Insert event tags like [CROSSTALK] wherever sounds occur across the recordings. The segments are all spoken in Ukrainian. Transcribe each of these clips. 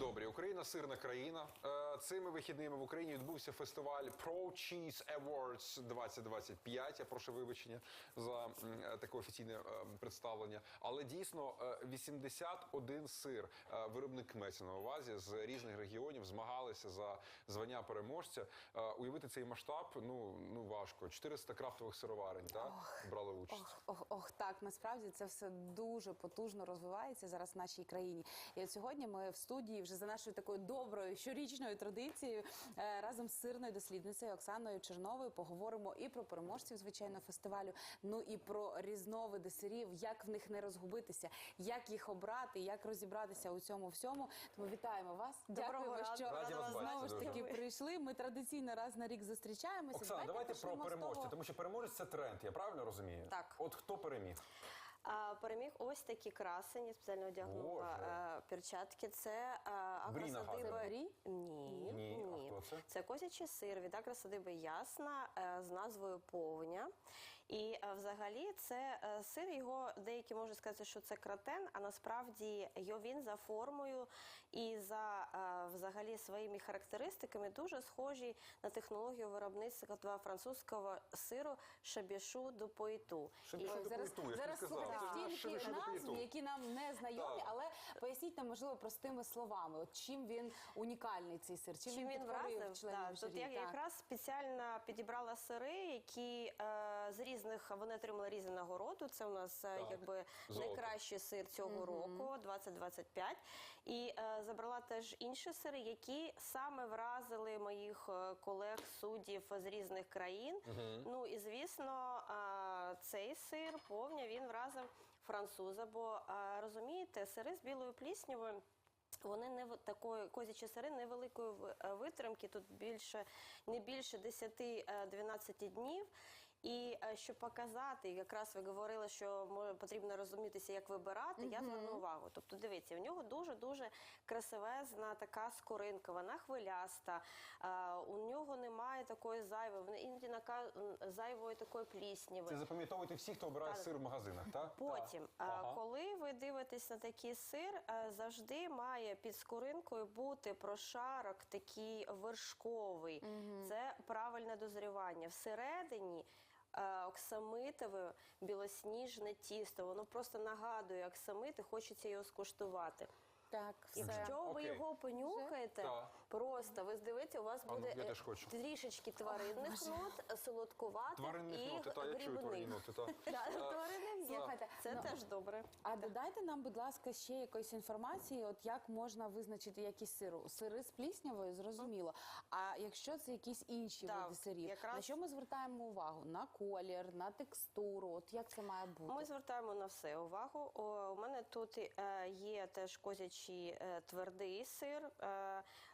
Добрі, Україна сирна країна. Е, Цими вихідними в Україні відбувся фестиваль Pro Cheese Awards 2025. Я прошу вибачення за е, таке офіційне е, представлення. Але дійсно е, 81 сир виробник мається на увазі з різних регіонів змагалися за звання переможця. Уявити цей масштаб ну ну важко. 400 крафтових сироварень так брали участь. Ох, ох, ох, так насправді це все дуже потужно розвивається зараз в нашій країні. І от сьогодні ми в студії вже за нашою такою доброю щорічною традицією е, разом з сирною дослідницею Оксаною Черновою поговоримо і про переможців, звичайно, фестивалю. Ну і про різновиди сирів, як в них не розгубитися, як їх обрати, як розібратися у цьому всьому. Тому вітаємо вас. Доброго Дякуємо, що Раді вас знову бачити ж дуже. таки прийшли. Ми традиційно раз на рік зустрічаємося. Оксана, давайте про почнемо переможця, того- тому що переможець це тренд. Я правильно розумію? Так. От хто переміг? А, переміг ось такі красені, спеціально одягнула Боже. перчатки. Це Брі агросадиби. Це брі? Ні, Ні. А хто це? Це козячий сир від агросадиби Ясна е, з назвою Повня. І е, взагалі це е, сир, його деякі можуть сказати, що це кратен, а насправді його він за формою і за е, взагалі своїми характеристиками дуже схожий на технологію виробництва французького сиру шабішу до пойту. Шабішу до зараз пойту, зараз слухайте стільки назв, які нам не знайомі, але поясніть нам, можливо, простими словами. От чим він унікальний цей сир? Чим, Чим він підкорив вразив? членів Да. Тут я якраз спеціально підібрала сири, які е, з різних вони отримали різну нагороду. Це у нас е, Так. якби Золото. найкращий сир цього року, 2025. І е, забрала теж інші сири, які саме вразили моїх е, колег суддів з різних країн. Ну і звісно, е, цей сир повня він вразив француза. Бо е, розумієте, сири з білою пліснявою. Вони не в- такої козячі сири невеликої в- е, витримки, тут більше не більше 10-12 днів. І е, щоб показати, якраз ви говорили, що може, потрібно розумітися, як вибирати, я зверну увагу. Тобто, дивіться, у нього дуже дуже красивезна така скоринка, вона хвиляста, е, у нього немає такої зайвої, іноді зайвої такої плісніви. Це запам'ятовуйте всі, хто обирає сир в магазинах, так? Потім, Ага. коли ви дивитесь на такий сир, завжди має під скоринкою бути прошарок такий вершковий. Це правильне дозрівання. Всередині. Е, Оксамитове білосніжне тісто, воно просто нагадує оксамит і хочеться його скуштувати. Так, все. Якщо ви Окей. його понюхаєте, Так. просто ви здивитеся, у вас ну, буде я е, хочу. трішечки тваринних нот, солодкуватих Тваринних і ноти, та я чую тваринні грибних. ноти. Та. [LAUGHS] Да, тваринних. Слухайте, Це ну, теж добре. А додайте нам, будь ласка, ще якоїсь інформації, от як можна визначити якість сиру. Сири з пліснявою, зрозуміло. А якщо це якісь інші Так, види сирів, якраз- на що ми звертаємо увагу? На колір, на текстуру? От як це має бути? Ми звертаємо на все увагу. О, у мене тут е, є теж козячий е, твердий сир, е,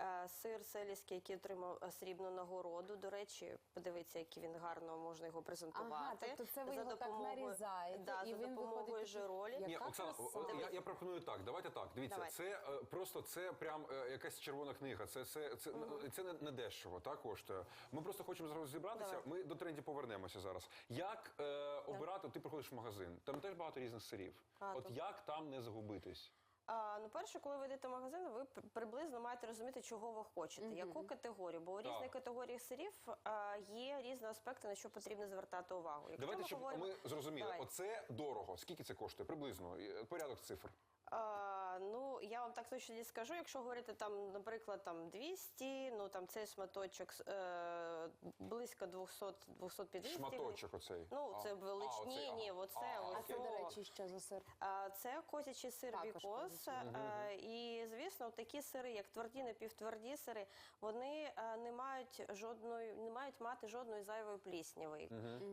е, сир селіський, який отримав срібну нагороду. До речі, подивіться, який він гарно можна його презентувати. Ага, тобто це ви його так нарізаєте, да, і за він допомогою жиролі. Ні, Оксана, я, я пропоную так. Давайте так. Дивіться, Давай. це просто це прям якась червона книга. Це це, це, це не, не дешево, так коштує. Ми просто хочемо зараз розібратися. Давай. Ми до тренді повернемося зараз. Як е, обирати? Ти приходиш в магазин, там теж багато різних сирів. Багато. От як там не загубитись? А, ну, перше, коли ви йдете в магазин, ви приблизно маєте розуміти, чого ви хочете, яку категорію. Бо у Так. різних категоріях сирів а, є різні аспекти, на що потрібно звертати увагу. Якщо Давайте, ми щоб говоримо- ми зрозуміли, Давай. оце дорого. Скільки це коштує? Приблизно Е, порядок цифр. А, ну, я вам так точно не скажу. Якщо говорити там, наприклад, там 200, ну там цей шматочок е, близько 200 250 Шматочок оцей. Ну, це А, величні, а, оцей, ні, оце, А. А це, до речі, що за сир? А, Це козячий сир Також бікос. козячий. Е, І, звісно, такі сири, як тверді, напівтверді сири, вони е, не мають жодної, не мають мати жодної зайвої плісняви.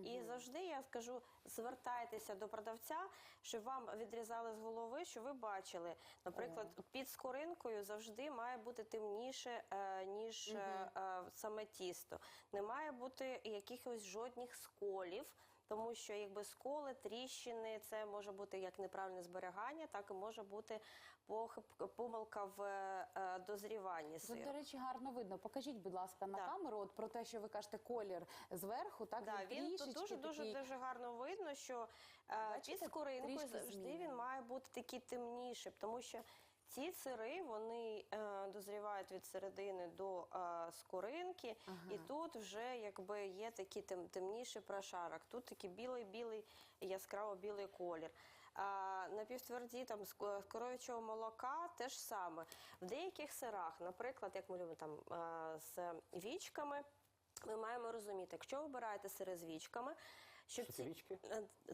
І завжди я скажу, звертайтеся до продавця, щоб вам відрізали з голови, що ви бачили. Наприклад, під скоринкою завжди має бути темніше, е, ніж е, е, саме тісто. Не має бути якихось жодних сколів. тому що якби сколи, тріщини, це може бути як неправильне зберігання, так і може бути помилка в дозріванні Тут, сиру. до речі, гарно видно. Покажіть, будь ласка, на Да. камеру, от про те, що ви кажете, колір зверху, так Да, він тут дуже дуже такий- дуже гарно видно, що Бачите, під скоринкою завжди він має бути такий темніший, тому що ці сири вони е, дозрівають від середини до е, скоринки, і тут вже якби є такий тем, темніший прошарок. Тут такий білий-білий, яскраво білий колір. А напівтверді там з ко- коров'ячого молока теж саме. В деяких сирах, наприклад, як ми любимо там е, з вічками. Ми маємо розуміти, якщо обираєте сири з вічками, Що це ці-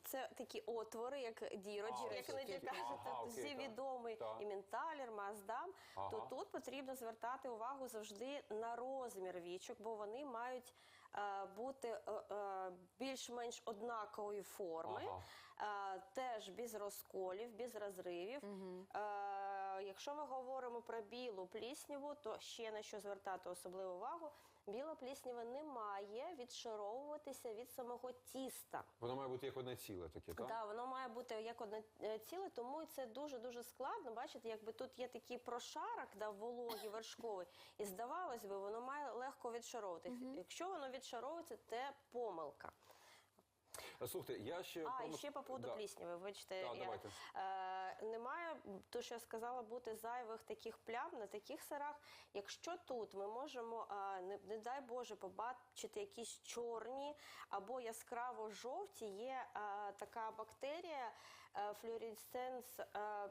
це такі отвори, як дірочки, А, як іноді кажуть, Ага, окей, всі так. відомий Так. і Менталер, Маздам, то тут потрібно звертати увагу завжди на розмір вічок, бо вони мають е, бути е, е, більш-менш однакової форми, е, теж без розколів, без розривів. Е, якщо ми говоримо про білу плісняву, то ще на що звертати особливу увагу. Біла пліснява не має відшаровуватися від самого тіста. Воно має бути як одне ціле таке, так? Так, воно має бути як одне е, ціле, тому і це дуже дуже складно. Бачите, якби тут є такий прошарок, да, вологий, вершковий, і здавалось би, воно має легко відшаровувати. Якщо воно відшаровується, це помилка. Слухайте, я ще А, і ще по поводу Да. плісняви. Вибачте, Так, я, давайте. е, немає, то що я сказала, бути зайвих таких плям на таких сирах. Якщо тут ми можемо, е, не, не дай Боже, побачити якісь чорні або яскраво жовті, є е, така бактерія е, флюоресценс е,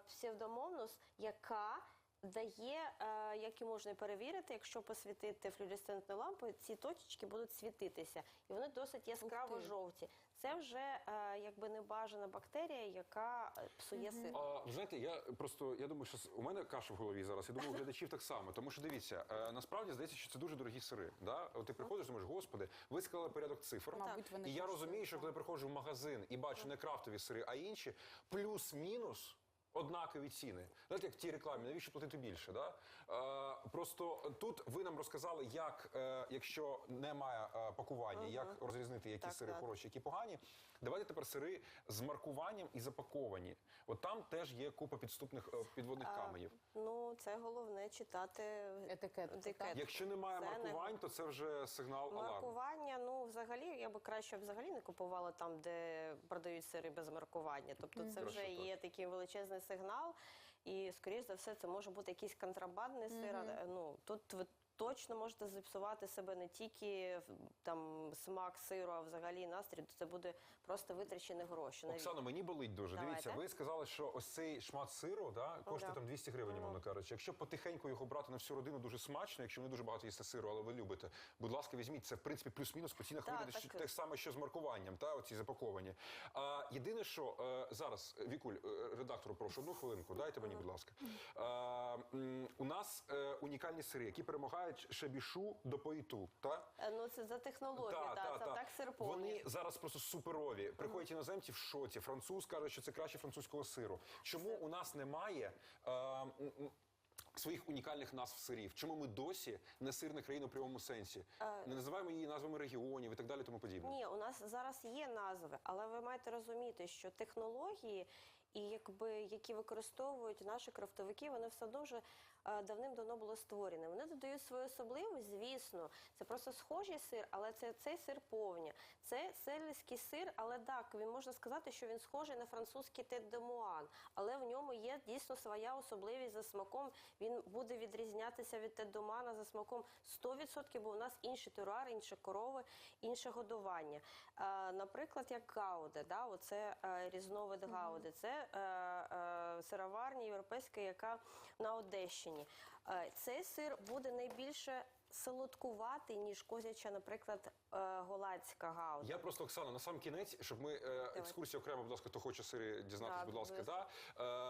псевдомонус, яка Дає, е, як і можна перевірити, якщо посвітити флюоресцентну лампу, ці точечки будуть світитися, і вони досить яскраво жовті. Це вже е, якби небажана бактерія, яка е, псує сир. А, ви знаєте, я просто я думаю, що у мене каша в голові зараз. Я думаю, у глядачів так само. Тому що дивіться, насправді здається, що це дуже дорогі сири. Да? От ти приходиш, думаєш, господи, ви сказали порядок цифр. Мабуть, вони і я розумію, що коли приходжу в магазин і бачу не крафтові сири, а інші, плюс-мінус. Однакові ціни. Знаєте, як в тій рекламі, навіщо платити більше? Да? Е, просто тут ви нам розказали, як, е, якщо немає е, пакування, як розрізнити, які Так, сири так. хороші, які погані. Давайте тепер сири з маркуванням і запаковані. От там теж є купа підступних е, підводних А, каменів. Ну, це головне читати Етикетку, так? Якщо немає Це не- маркувань, то це вже сигнал аларму. Маркування, ну взагалі я би краще взагалі не купувала там, де продають сири без маркування. Тобто це вже Хорошо, є такий величезний сигнал, і скоріш за все, це може бути якийсь контрабандний сир. а, Ну тут ви точно можете зіпсувати себе не тільки там смак сиру, а взагалі настрій. То це буде просто витрачені гроші. Оксано, мені болить дуже. Давайте. Дивіться, ви сказали, що ось цей шмат сиру да, коштує Да. там 200 гривень, умовно кажучи. Якщо потихеньку його брати на всю родину дуже смачно, якщо не дуже багато їсте сиру, але ви любите, будь ласка, візьміть це в принципі плюс-мінус по цінах вийде так. те саме, що з маркуванням, та оці запаковані. А єдине, що е, зараз Вікуль, е, редактору, прошу одну хвилинку, дайте мені, будь ласка. Е, м, у нас е, унікальні сири, які перемагають шебішу до поїту. Та? Е, Ну це за технологію, Та, да, та, та. так сир. Вони зараз просто суперові. Приходять іноземці в шоці. Француз каже, що це краще французького сиру. Чому у нас немає? Е, Своїх унікальних назв сирів. Чому ми досі не сирна країна в прямому сенсі? Не називаємо її назвами регіонів і так далі, тому подібне. Ні, у нас зараз є назви, але ви маєте розуміти, що технології, і якби які використовують наші крафтовики, вони все одно вже е, давним-давно були створені. Вони додають свою особливість, звісно. Це просто схожий сир, але це цей сир повні. Це сельський сир, але так він можна сказати, що він схожий на французький тет де муан, але в ньому є дійсно своя особливість за смаком. Він буде відрізнятися від тет де муана за смаком 100%, бо у нас інші теруари, інші корови, інше годування. Е, наприклад, як гауде, да, оце е, різновид гауди. Це е, е, сироварня європейська, яка на Одещині. Е, цей сир буде найбільше солодкуватий, ніж козяча, наприклад, е, голландська гауда. Я просто Оксана, на сам кінець, щоб ми е, екскурсію окремо, будь ласка, хто хоче сири дізнатися, будь ласка, да.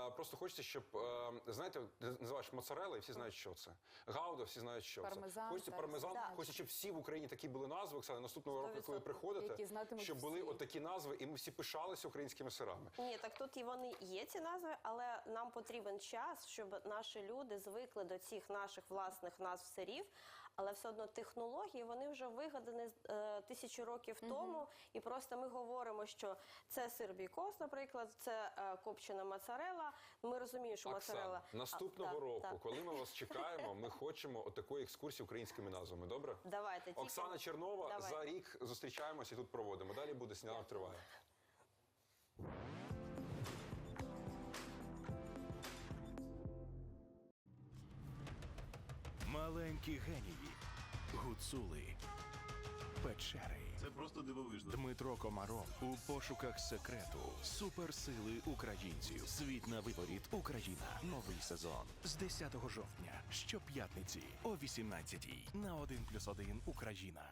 Е, просто хочеться, щоб е, знаєте, називаєш моцарелла, і всі знають, що це. Гауда, всі знають, що Пармезан, це. Хочеться так, пармезан, так. хочеться, щоб всі в Україні такі були назви. Оксана, наступного року, коли 100%. приходите, Які знатимуть щоб були всі. от такі назви, і ми всі пишалися українськими сирами. Ні, так тут і вони є ці назви, але нам потрібен час, щоб наші люди звикли до цих наших власних назв сирів. але все одно технології вони вже вигадані е, тисячу років тому. І просто ми говоримо, що це сир бікос, наприклад, це е, копчена моцарела. Ми розуміємо, що моцарела Оксана, наступного А, року, так. коли ми вас [LAUGHS] чекаємо, ми хочемо отакої екскурсії українськими назвами. Добре? Давайте тільки- Оксана Чернова Давайте. за рік зустрічаємося і тут проводимо. Далі буде сніданок триває. Маленькі генії, гуцули, печери. Це просто дивовижно. Дмитро Комаров у пошуках секрету суперсили українців. Світ на виборіт Україна. Новий сезон з 10 жовтня щоп'ятниці о 18 на 1+,1 Україна.